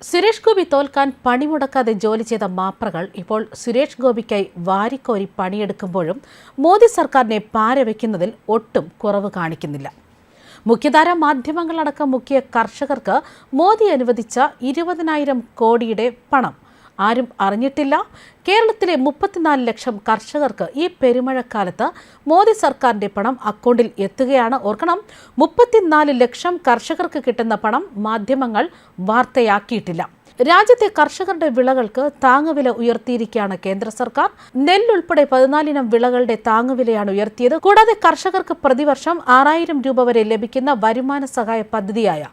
സുരേഷ് ഗോപി തോൽക്കാൻ പണിമുടക്കാതെ ജോലി ചെയ്ത മാപ്രകൾ ഇപ്പോൾ സുരേഷ് ഗോപിക്കായി വാരിക്കോരി പണിയെടുക്കുമ്പോഴും മോദി സർക്കാരിനെ പാരവയ്ക്കുന്നതിൽ ഒട്ടും കുറവ് കാണിക്കുന്നില്ല. മുഖ്യധാര മാധ്യമങ്ങളടക്കം മുഖ്യ കർഷകർക്ക് മോദി അനുവദിച്ച ഇരുപതിനായിരം കോടിയുടെ പണം ആരും അറിഞ്ഞിട്ടില്ല. കേരളത്തിലെ മുപ്പത്തിനാല് ലക്ഷം കർഷകർക്ക് ഈ പെരുമഴക്കാലത്ത് മോദി സർക്കാരിന്റെ പണം അക്കൗണ്ടിൽ എത്തുകയാണ് ഓർക്കണം. മുപ്പത്തിനാല് ലക്ഷം കർഷകർക്ക് കിട്ടുന്ന പണം മാധ്യമങ്ങൾ വാർത്തയാക്കിയിട്ടില്ല. രാജ്യത്തെ കർഷകരുടെ വിളകൾക്ക് താങ്ങുവില ഉയർത്തിയിരിക്കുകയാണ് കേന്ദ്ര സർക്കാർ. നെല്ലുൾപ്പെടെ പതിനാലിനം വിളകളുടെ താങ്ങുവിലയാണ് ഉയർത്തിയത്. കൂടാതെ കർഷകർക്ക് പ്രതിവർഷം ആറായിരം രൂപ വരെ ലഭിക്കുന്ന വരുമാന സഹായ പദ്ധതിയായ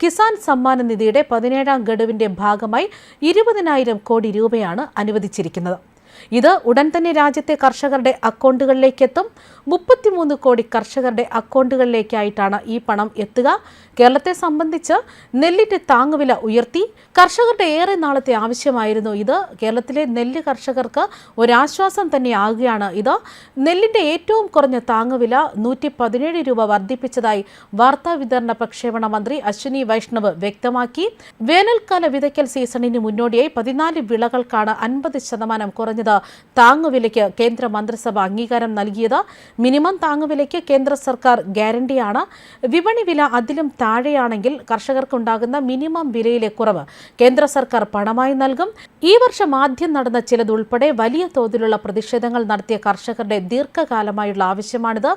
കിസാൻ സമ്മാന നിധിയുടെ പതിനേഴാം ഗഡുവിന്റെ ഭാഗമായി ഇരുപതിനായിരം കോടി രൂപയാണ് അനുവദിച്ചിരിക്കുന്നത്. ഇത് ഉടൻ തന്നെ രാജ്യത്തെ കർഷകരുടെ അക്കൗണ്ടുകളിലേക്ക് എത്തും മുപ്പത്തിമൂന്ന് കോടി കർഷകരുടെ അക്കൗണ്ടുകളിലേക്കായിട്ടാണ് ഈ പണം എത്തുക. കേരളത്തെ സംബന്ധിച്ച് നെല്ലിന്റെ താങ്ങുവില ഉയർത്തി. കർഷകരുടെ ഏറെ നാളത്തെ ആവശ്യമായിരുന്നു ഇത്. കേരളത്തിലെ നെല്ല് കർഷകർക്ക് ഒരാശ്വാസം തന്നെയാകുകയാണ് ഇത്. നെല്ലിന്റെ ഏറ്റവും കുറഞ്ഞ താങ്ങുവില നൂറ്റി പതിനേഴ് രൂപ വർദ്ധിപ്പിച്ചതായി വാർത്താ വിതരണ പ്രക്ഷേപണ മന്ത്രി അശ്വിനി വൈഷ്ണവ് വ്യക്തമാക്കി. വേനൽക്കാല വിതയ്ക്കൽ സീസണിന് മുന്നോടിയായി പതിനാല് വിളകൾക്കാണ് അൻപത് ശതമാനം കുറഞ്ഞത്. താങ്ങുവിലയ്ക്ക് കേന്ദ്ര മന്ത്രിസഭ അംഗീകാരം നൽകിയത്. മിനിമം താങ്ങുവിലയ്ക്ക് കേന്ദ്ര സർക്കാർ ഗ്യാരണ്ടിയാണ്. വിപണി വില അതിലും താഴെയാണെങ്കിൽ കർഷകർക്കുണ്ടാകുന്ന മിനിമം വിലയിലെ കുറവ് കേന്ദ്ര സർക്കാർ പണമായി നൽകും. ഈ വർഷം ആദ്യം നടന്ന ചിലതുൾപ്പെടെ വലിയ തോതിലുള്ള പ്രതിഷേധങ്ങൾ നടത്തിയ കർഷകരുടെ ദീർഘകാലമായുള്ള ആവശ്യമാണിത്.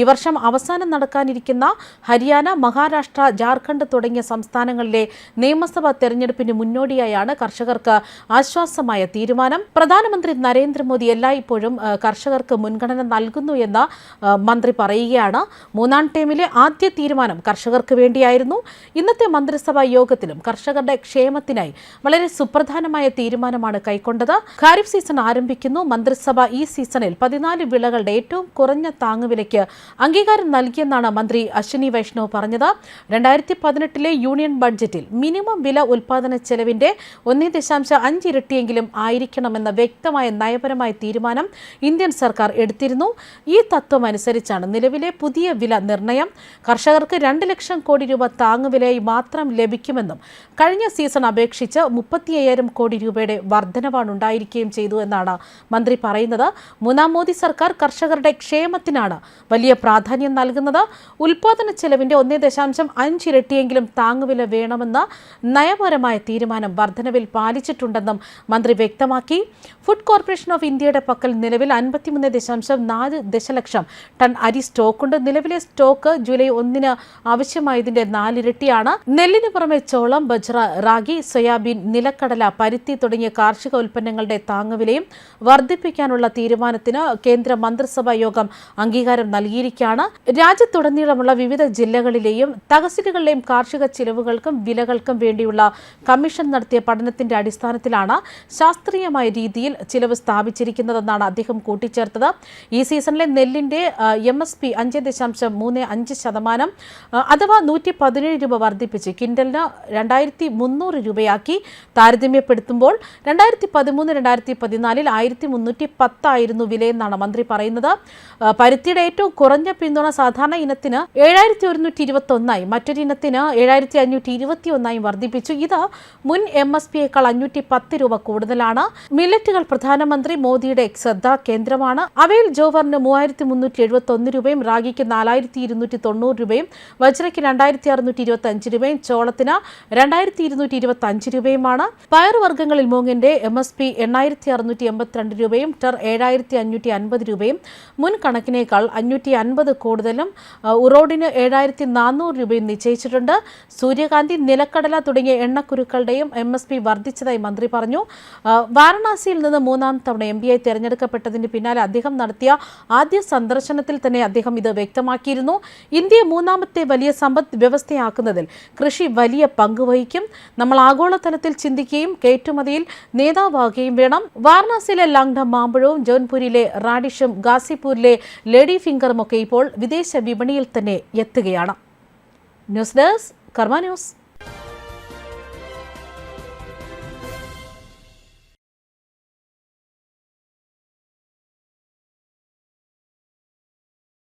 ഈ വർഷം അവസാനം നടക്കാനിരിക്കുന്ന ഹരിയാന മഹാരാഷ്ട്ര ജാർഖണ്ഡ് തുടങ്ങിയ സംസ്ഥാനങ്ങളിലെ നിയമസഭാ തെരഞ്ഞെടുപ്പിന് മുന്നോടിയായാണ് കർഷകർക്ക് ആശ്വാസമായ തീരുമാനം. പ്രധാനമന്ത്രി നരേന്ദ്രമോദി എല്ലായ്പ്പോഴും കർഷകർക്ക് മുൻഗണന നൽകുന്നു എന്ന് മന്ത്രി പറയുകയാണ്. മൂന്നാം ടൈമിലെ ആദ്യ തീരുമാനം കർഷകർക്ക് വേണ്ടിയായിരുന്നു. ഇന്നത്തെ മന്ത്രിസഭാ യോഗത്തിലും കർഷകരുടെ ക്ഷേമത്തിനായി വളരെ സുപ്രധാനമായ തീരുമാനമാണ് കൈക്കൊണ്ടത്. ഖാരിഫ് സീസൺ ആരംഭിക്കുന്നു. മന്ത്രിസഭ ഈ സീസണിൽ പതിനാല് വിളകളുടെ ഏറ്റവും കുറഞ്ഞ താങ്ങുവിലയ്ക്ക് അംഗീകാരം നൽകിയെന്നാണ് മന്ത്രി അശ്വിനി വൈഷ്ണവ് പറഞ്ഞത്. രണ്ടായിരത്തി പതിനെട്ടിലെ യൂണിയൻ ബഡ്ജറ്റിൽ മിനിമം വില ഉൽപാദന ചെലവിന്റെ ഒന്നേ ദശാംശം അഞ്ച് ഇരട്ടിയെങ്കിലും ആയിരിക്കണമെന്ന വ്യക്തമായ നയപരമായ തീരുമാനം ഇന്ത്യൻ സർക്കാർ എടുത്തിരുന്നു. ഈ തത്വം അനുസരിച്ചാണ് നിലവിലെ പുതിയ വില നിർണയം കർഷകർക്ക് രണ്ട് ലക്ഷം കോടി രൂപ താങ്ങുവിലയായി മാത്രം ലഭിക്കുമെന്നും കഴിഞ്ഞ സീസൺ അപേക്ഷിച്ച് മുപ്പത്തി അയ്യായിരം കോടി രൂപയുടെ വർധനവാണ് ഉണ്ടായിരിക്കുകയും ചെയ്തു എന്നാണ് മന്ത്രി പറയുന്നത്. മൂന്നാം മോദി സർക്കാർ കർഷകരുടെ ക്ഷേമത്തിനാണ് വലിയ പ്രാധാന്യം നൽകുന്നത്. ഉൽപാദന ചെലവിന്റെ ഒന്നേ ദശാംശം അഞ്ച് ഇരട്ടിയെങ്കിലും താങ്ങുവില വേണമെന്ന നയപരമായ തീരുമാനം വർധനവിൽ പാലിച്ചിട്ടുണ്ടെന്നും മന്ത്രി വ്യക്തമാക്കി. ഫുഡ് കോർപ്പറേഷൻ ഓഫ് ഇന്ത്യയുടെ പക്കൽ നിലവിൽ അൻപത്തിമൂന്ന് ദശാംശം നാല് ദശലക്ഷം ടൺ അരി സ്റ്റോക്കുണ്ട്. നിലവിലെ സ്റ്റോക്ക് ജൂലൈ ഒന്നിന് ആവശ്യമായതിന്റെ നാലിരട്ടിയാണ്. നെല്ലിന് പുറമെ ചോളം ബജ്ര റാഗി സോയാബീൻ നിലക്കടല പരുത്തി തുടങ്ങിയ കാർഷിക ഉൽപ്പന്നങ്ങളുടെ താങ്ങുവിലയും വർദ്ധിപ്പിക്കാനുള്ള തീരുമാനത്തിന് കേന്ദ്ര മന്ത്രിസഭാ യോഗം അംഗീകാരം നൽകിയിരിക്കുകയാണ്. രാജ്യത്തുടനീളമുള്ള വിവിധ ജില്ലകളിലെയും തഹസിലുകളിലെയും കാർഷിക ചിലവുകൾക്കും വിലകൾക്കും വേണ്ടിയുള്ള കമ്മീഷൻ നടത്തിയ പഠനത്തിന്റെ അടിസ്ഥാനത്തിലാണ് ശാസ്ത്രീയമായ രീതിയിൽ ചിലവ് സ്ഥാപിച്ചിരിക്കുന്നതെന്നാണ് അദ്ദേഹം കൂട്ടിച്ചേർത്തത്. ഈ സീസണിലെ നെല്ലിന്റെ എം എസ് പി അഞ്ച് ദശാംശം മൂന്ന് അഞ്ച് ശതമാനം അഥവാ നൂറ്റി പതിനേഴ് രൂപ വർദ്ധിപ്പിച്ച് കിൻഡലിന് രണ്ടായിരത്തി മുന്നൂറ് രൂപയാക്കി താരതമ്യപ്പെടുത്തുമ്പോൾ രണ്ടായിരത്തി പതിമൂന്ന് രണ്ടായിരത്തി പതിനാലിൽ ആയിരത്തി മുന്നൂറ്റി പത്തായിരുന്നു വിലയെന്നാണ് മന്ത്രി പറയുന്നത്. പരുത്തിയുടെ ഏറ്റവും കുറഞ്ഞ പിന്തുണ സാധാരണ ഇനത്തിന് ഏഴായിരത്തി ഒരുന്നൂറ്റി ഇരുപത്തി ഒന്നായി മറ്റൊരു ഇനത്തിന് ഏഴായിരത്തി അഞ്ഞൂറ്റി ഇരുപത്തി ഒന്നായി വർദ്ധിപ്പിച്ചു. ഇത് മുൻ എം എസ് പിയേക്കാൾ അഞ്ഞൂറ്റി പത്ത് രൂപ കൂടുതലാണ്. മില്ലറ്റുകൾ പ്രധാനമന്ത്രി മോദിയുടെ ശ്രദ്ധാ കേന്ദ്രമാണ്. അവയിൽ ജോവറിന് മൂവായിരത്തി മുന്നൂറ്റി എഴുപത്തി ഒന്ന് രൂപയും റാഗിക്ക് നാലായിരത്തി ഇരുന്നൂറ്റി തൊണ്ണൂറ് രൂപയും വജ്രയ്ക്ക് രണ്ടായിരത്തി അറുന്നൂറ്റി ഇരുപത്തി അഞ്ച് രൂപയും ചോളത്തിന് രണ്ടായിരത്തി ഇരുന്നൂറ്റി ഇരുപത്തി അഞ്ച് രൂപയുമാണ്. പയറുവർഗങ്ങളിൽ മൂങ്ങിന്റെ എം എസ് പി എണ്ണായിരത്തി അറുന്നൂറ്റി എൺപത്തിരണ്ട് രൂപയും ടെർ ഏഴായിരത്തി അഞ്ഞൂറ്റി അൻപത് രൂപയും. മുൻ കണക്കിനേക്കാൾ അഞ്ഞൂറ്റി അൻപത് കൂടുതലും ഉറോഡിന് ഏഴായിരത്തി നാനൂറ് രൂപയും നിശ്ചയിച്ചിട്ടുണ്ട്. സൂര്യകാന്തി നിലക്കടല തുടങ്ങിയ എണ്ണക്കുരുക്കളുടെയും എം എസ് പി വർദ്ധിച്ചതായി മന്ത്രി പറഞ്ഞു. വാരണാസിയിൽ നിന്ന് മൂന്നാം തവണ എം പിയായി തെരഞ്ഞെടുക്കപ്പെട്ടതിന് പിന്നാലെ അദ്ദേഹം നടത്തിയ ആദ്യ സന്ദർശനത്തിൽ തന്നെ അദ്ദേഹം ഇത് വ്യക്തമാക്കിയിരുന്നു. ഇന്ത്യയെ മൂന്നാമത്തെ വലിയ സമ്പദ് വ്യവസ്ഥയാക്കുന്നതിൽ കൃഷി വലിയ പങ്ക് വഹിക്കും. നമ്മൾ ആഗോളതലത്തിൽ ചിന്തിക്കുകയും കയറ്റുമതിയിൽ നേതാവാകുകയും വേണം. വാരണാസിയിലെ ലാങ്ഡ മാമ്പഴവും ജോൻപൂരിലെ റാഡിഷും ഗാസിപൂരിലെ ലേഡി ഫിംഗറും ഒക്കെ ഇപ്പോൾ വിദേശ വിപണിയിൽ തന്നെ എത്തുകയാണ്. News desk Karma news.